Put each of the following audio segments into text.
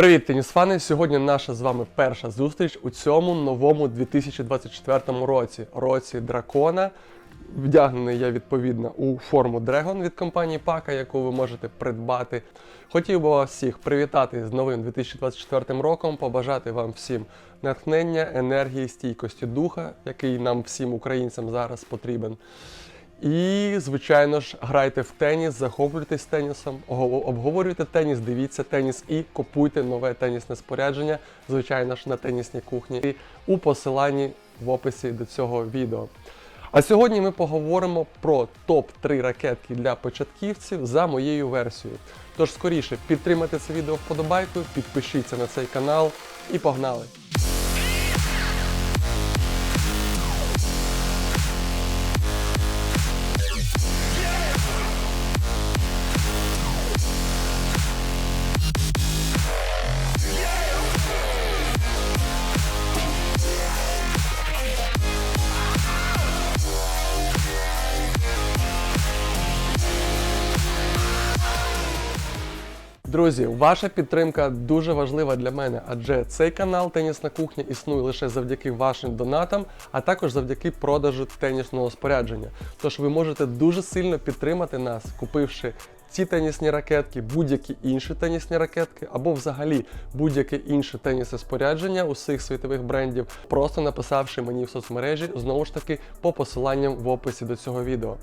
Привіт, тенісфани! Сьогодні наша з вами перша зустріч у цьому новому 2024 році, році дракона. Вдягнений я відповідно у форму Dragon від компанії Пака, яку ви можете придбати. Хотів би вас всіх привітати з новим 2024 роком, побажати вам всім натхнення, енергії, стійкості духа, який нам всім українцям зараз потрібен. І, звичайно ж, грайте в теніс, захоплюйтесь тенісом, обговорюйте теніс, дивіться теніс і купуйте нове тенісне спорядження, звичайно ж, на тенісній кухні у посиланні в описі до цього відео. А сьогодні ми поговоримо про топ-3 ракетки для початківців за моєю версією. Тож скоріше підтримайте це відео вподобайкою, підпишіться на цей канал і погнали! Друзі, ваша підтримка дуже важлива для мене, адже цей канал Тенісна кухня існує лише завдяки вашим донатам, а також завдяки продажу тенісного спорядження. Тож ви можете дуже сильно підтримати нас, купивши ці тенісні ракетки, будь-які інші тенісні ракетки, або взагалі будь-яке інше тенісне спорядження усіх світових брендів, просто написавши мені в соцмережі знову ж таки по посиланням в описі до цього відео.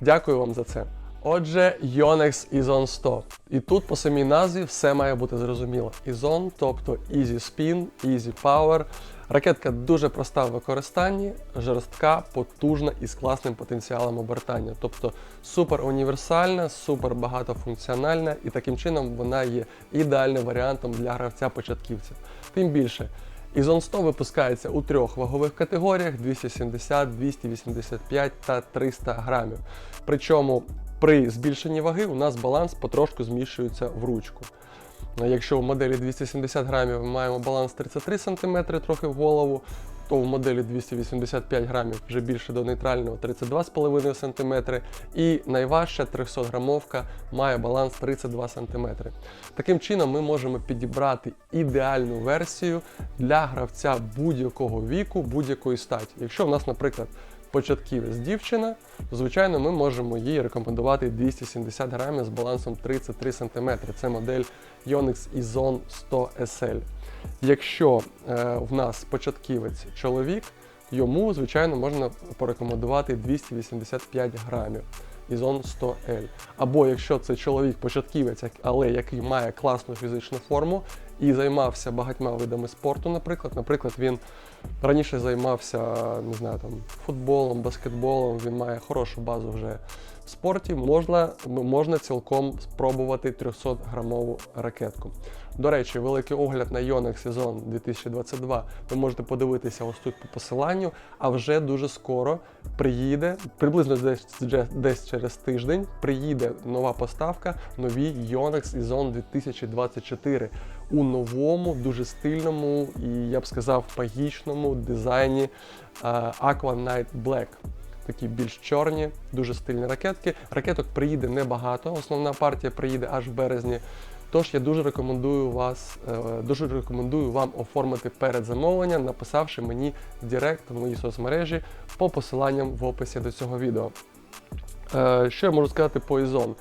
Дякую вам за це. Отже, Yonex Ізон 100. І тут по самій назві все має бути зрозуміло. Ізон, тобто Easy Spin, Easy Power. Ракетка дуже проста в використанні, жорстка, потужна і з класним потенціалом обертання. Тобто супер універсальна, супер багатофункціональна, і таким чином вона є ідеальним варіантом для гравця-початківця. Тим більше, Ізон 100 випускається у трьох вагових категоріях: 270, 285 та 300 грамів. Причому при збільшенні ваги у нас баланс потрошку зміщується в ручку. Якщо в моделі 270 грамів ми маємо баланс 33 см трохи в голову, то в моделі 285 грамів вже більше до нейтрального 32,5 см. І найважча 300 грамовка має баланс 32 см. Таким чином ми можемо підібрати ідеальну версію для гравця будь-якого віку, будь-якої статі. Якщо в нас, наприклад, початківець дівчина, то, звичайно, ми можемо їй рекомендувати 270 грамів з балансом 33 см. Це модель Yonex Izon 100 SL. Якщо е, в нас початківець чоловік, йому, звичайно, можна порекомендувати 285 грамів. Ізон 100L. Або якщо це чоловік-початківець, але який має класну фізичну форму і займався багатьма видами спорту, наприклад. Наприклад, він раніше займався не знаю, там, футболом, баскетболом, він має хорошу базу вже в спорті, можна, можна цілком спробувати 300-грамову ракетку. До речі, великий огляд на Yonex сезон 2022 ви можете подивитися ось тут по посиланню, а вже дуже скоро приїде, приблизно десь, десь- через тиждень, приїде нова поставка, нові Yonex Izon 2024 у новому, дуже стильному і я б сказав магічному дизайні е, Aqua Night Black. Такі більш чорні, дуже стильні ракетки. Ракеток приїде небагато. Основна партія приїде аж в березні. Тож я дуже рекомендую вас, е, дуже рекомендую вам оформити передзамовлення, написавши мені в Директ в моїй соцмережі по посиланням в описі до цього відео. Е, Що я можу сказати по Ізон?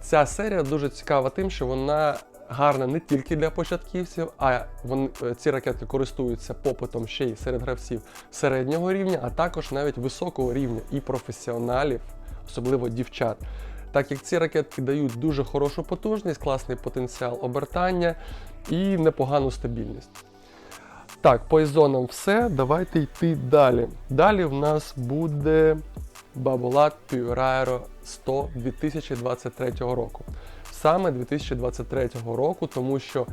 Ця серія дуже цікава тим, що вона гарна не тільки для початківців, а вони, е, ці ракетки користуються попитом ще й серед гравців середнього рівня, а також навіть високого рівня і професіоналів, особливо дівчат. Так як ці ракетки дають дуже хорошу потужність, класний потенціал обертання і непогану стабільність. Так, по ізонам все. Давайте йти далі. Далі в нас буде Babolat Pure Aero 100 2023 року. Саме 2023 року, тому що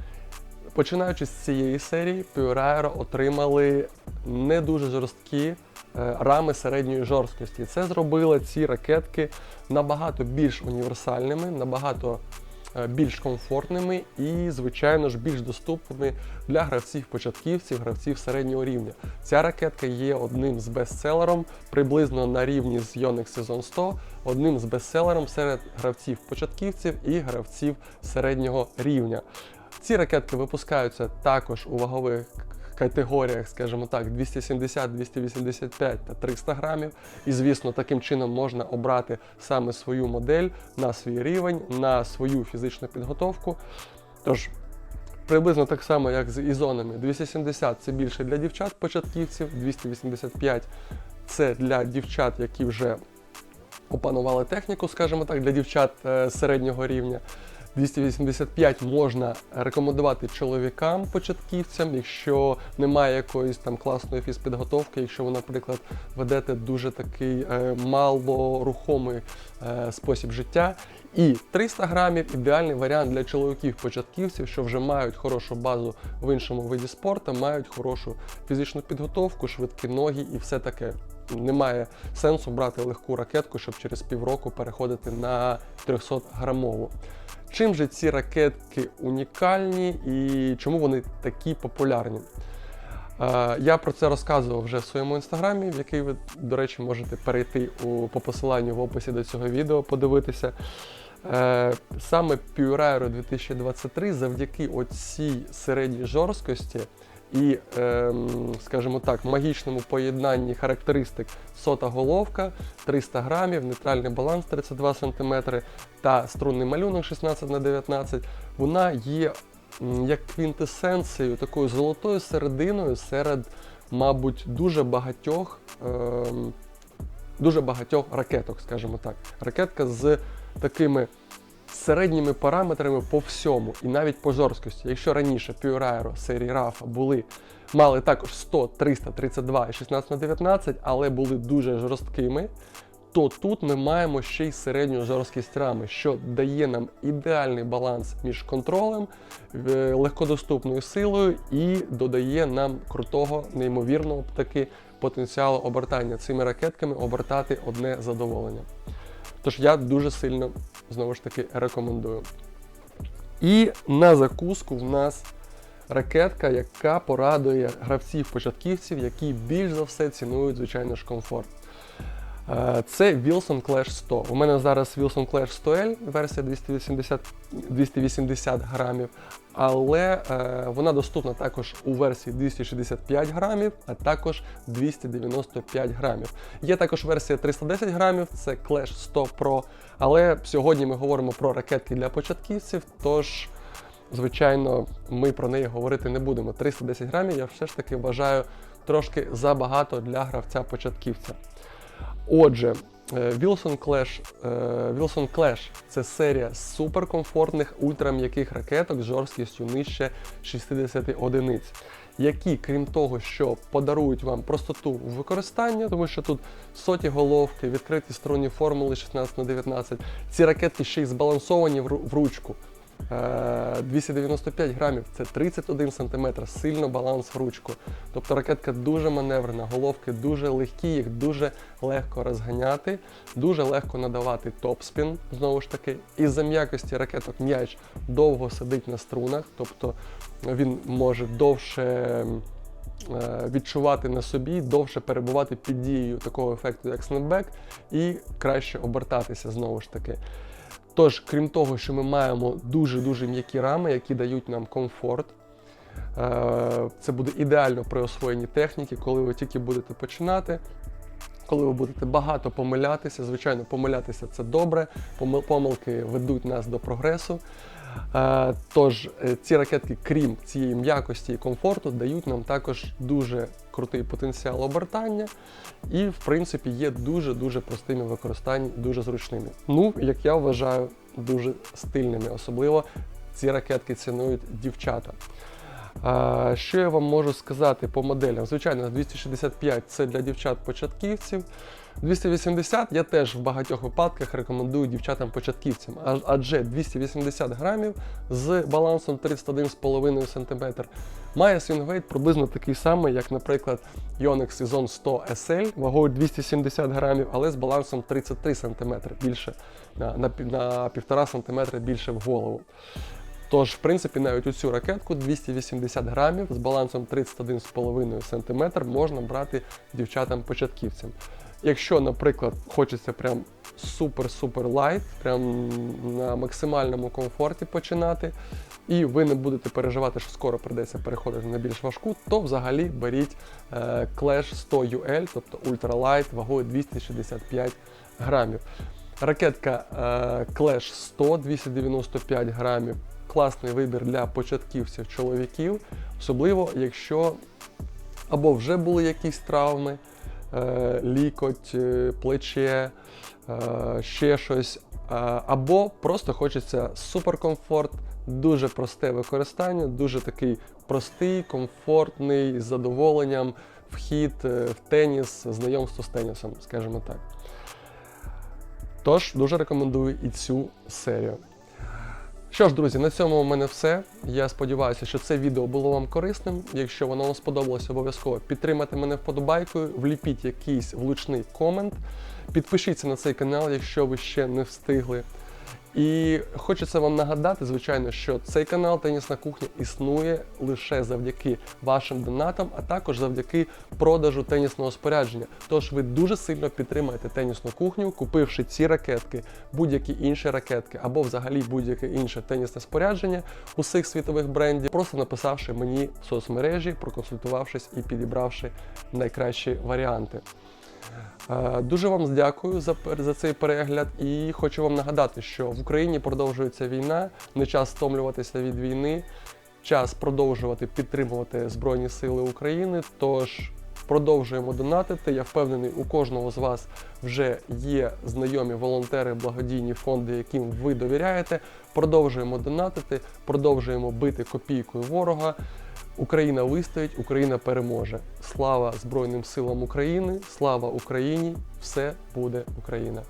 починаючи з цієї серії, Pure отримали не дуже жорсткі е, рами середньої жорсткості. Це зробило ці ракетки набагато більш універсальними, набагато більш комфортними і, звичайно ж, більш доступними для гравців-початківців, гравців середнього рівня. Ця ракетка є одним з бестселером, приблизно на рівні з Yonex Season 100, одним з бестселером серед гравців-початківців і гравців середнього рівня. Ці ракетки випускаються також у вагових категоріях, скажімо так, 270, 285 та 300 грамів. І, звісно, таким чином можна обрати саме свою модель на свій рівень, на свою фізичну підготовку. Тож, приблизно так само, як з ізонами. 270 це більше для дівчат-початківців, 285 це для дівчат, які вже опанували техніку, скажімо так, для дівчат е, середнього рівня. 285 можна рекомендувати чоловікам, початківцям, якщо немає якоїсь там класної фізпідготовки, якщо ви, наприклад, ведете дуже такий е, малорухомий е, спосіб життя. І 300 грамів ідеальний варіант для чоловіків-початківців, що вже мають хорошу базу в іншому виді спорту, мають хорошу фізичну підготовку, швидкі ноги і все таке. Немає сенсу брати легку ракетку, щоб через півроку переходити на 300 грамову. Чим же ці ракетки унікальні і чому вони такі популярні? Е, Я про це розказував вже в своєму інстаграмі, в який ви, до речі, можете перейти у, по посиланню в описі до цього відео, подивитися. Е, Саме Pure Aero 2023 завдяки оцій середній жорсткості і, ем, скажімо так, магічному поєднанні характеристик сота головка, 300 грамів, нейтральний баланс 32 см та струнний малюнок 16 на 19 вона є як квінтесенцією, такою золотою серединою серед, мабуть, дуже багатьох, ем, дуже багатьох ракеток, скажімо так. Ракетка з такими середніми параметрами по всьому, і навіть по жорсткості. Якщо раніше Pure серії RAF були, мали також 100, 300, 32 і 16 на 19, але були дуже жорсткими, то тут ми маємо ще й середню жорсткість рами, що дає нам ідеальний баланс між контролем, е, легкодоступною силою і додає нам крутого, неймовірного таки потенціалу обертання цими ракетками обертати одне задоволення. Тож я дуже сильно знову ж таки рекомендую. І на закуску в нас ракетка, яка порадує гравців-початківців, які більш за все цінують, звичайно ж, комфорт. Е, Це Wilson Clash 100. У мене зараз Wilson Clash 100L, версія 280, 280 грамів, але е, вона доступна також у версії 265 грамів, а також 295 грамів. Є також версія 310 грамів, це Clash 100 Pro. Але сьогодні ми говоримо про ракетки для початківців, тож, звичайно, ми про неї говорити не будемо. 310 грамів я все ж таки вважаю трошки забагато для гравця-початківця. Отже, е, Wilson Clash, е, Wilson Clash це серія суперкомфортних ультрам'яких ракеток з жорсткістю нижче 60 одиниць, які, крім того, що подарують вам простоту в використанні, тому що тут соті головки, відкриті струнні формули 16 на 19 ці ракетки ще й збалансовані в ручку. Е, 295 грамів це 31 см, сильно баланс в ручку. Тобто ракетка дуже маневрена, головки дуже легкі, їх дуже легко розганяти, дуже легко надавати топспін, знову ж таки. Із-за м'якості ракеток м'яч довго сидить на струнах, тобто він може довше е, відчувати на собі, довше перебувати під дією такого ефекту, як снепбек, і краще обертатися знову ж таки. Тож, крім того, що ми маємо дуже-дуже м'які рами, які дають нам комфорт. е, Це буде ідеально при освоєнні техніки, коли ви тільки будете починати. Коли ви будете багато помилятися, звичайно, помилятися це добре, помилки ведуть нас до прогресу. Е, Тож е, ці ракетки, крім цієї м'якості і комфорту, дають нам також дуже крутий потенціал обертання і, в принципі, є дуже-дуже простими в використанні, дуже зручними. Ну, як я вважаю, дуже стильними. Особливо ці ракетки цінують дівчата. Що я вам можу сказати по моделям? Звичайно, 265 це для дівчат-початківців. 280 я теж в багатьох випадках рекомендую дівчатам-початківцям, адже 280 грамів з балансом 31,5 см має свінгвейт приблизно такий самий, як, наприклад, Yonex Season 100 SL вагою 270 грамів, але з балансом 33 см більше на 1,5 см більше в голову. Тож, в принципі, навіть у цю ракетку 280 грамів з балансом 31,5 см можна брати дівчатам-початківцям. Якщо, наприклад, хочеться прям супер-супер лайт, прям на максимальному комфорті починати, і ви не будете переживати, що скоро прийдеться переходити на більш важку, то взагалі беріть е, Clash 100 UL, тобто Ultralight вагою 265 грамів. Ракетка е, Clash 100 295 грамів. Класний вибір для початківців чоловіків, особливо якщо або вже були якісь травми, е, лікоть, е, плече, е, ще щось, або просто хочеться суперкомфорт, дуже просте використання, дуже такий простий, комфортний, з задоволенням вхід в теніс, знайомство з тенісом, скажімо так. Тож дуже рекомендую і цю серію. Що ж, друзі, на цьому у мене все. Я сподіваюся, що це відео було вам корисним. Якщо воно вам сподобалося, обов'язково підтримайте мене вподобайкою, вліпіть якийсь влучний комент, підпишіться на цей канал, якщо ви ще не встигли. І хочеться вам нагадати, звичайно, що цей канал Тенісна кухня існує лише завдяки вашим донатам, а також завдяки продажу тенісного спорядження. Тож ви дуже сильно підтримаєте тенісну кухню, купивши ці ракетки, будь-які інші ракетки або взагалі будь-яке інше тенісне спорядження усіх світових брендів, просто написавши мені в соцмережі, проконсультувавшись і підібравши найкращі варіанти. Е, Дуже вам дякую за, за цей перегляд і хочу вам нагадати, що в Україні продовжується війна, не час стомлюватися від війни, час продовжувати підтримувати Збройні Сили України. Тож продовжуємо донатити. Я впевнений, у кожного з вас вже є знайомі волонтери, благодійні фонди, яким ви довіряєте. Продовжуємо донатити, продовжуємо бити копійкою ворога. Україна вистоїть, Україна переможе. Слава Збройним силам України, слава Україні! Все буде Україна!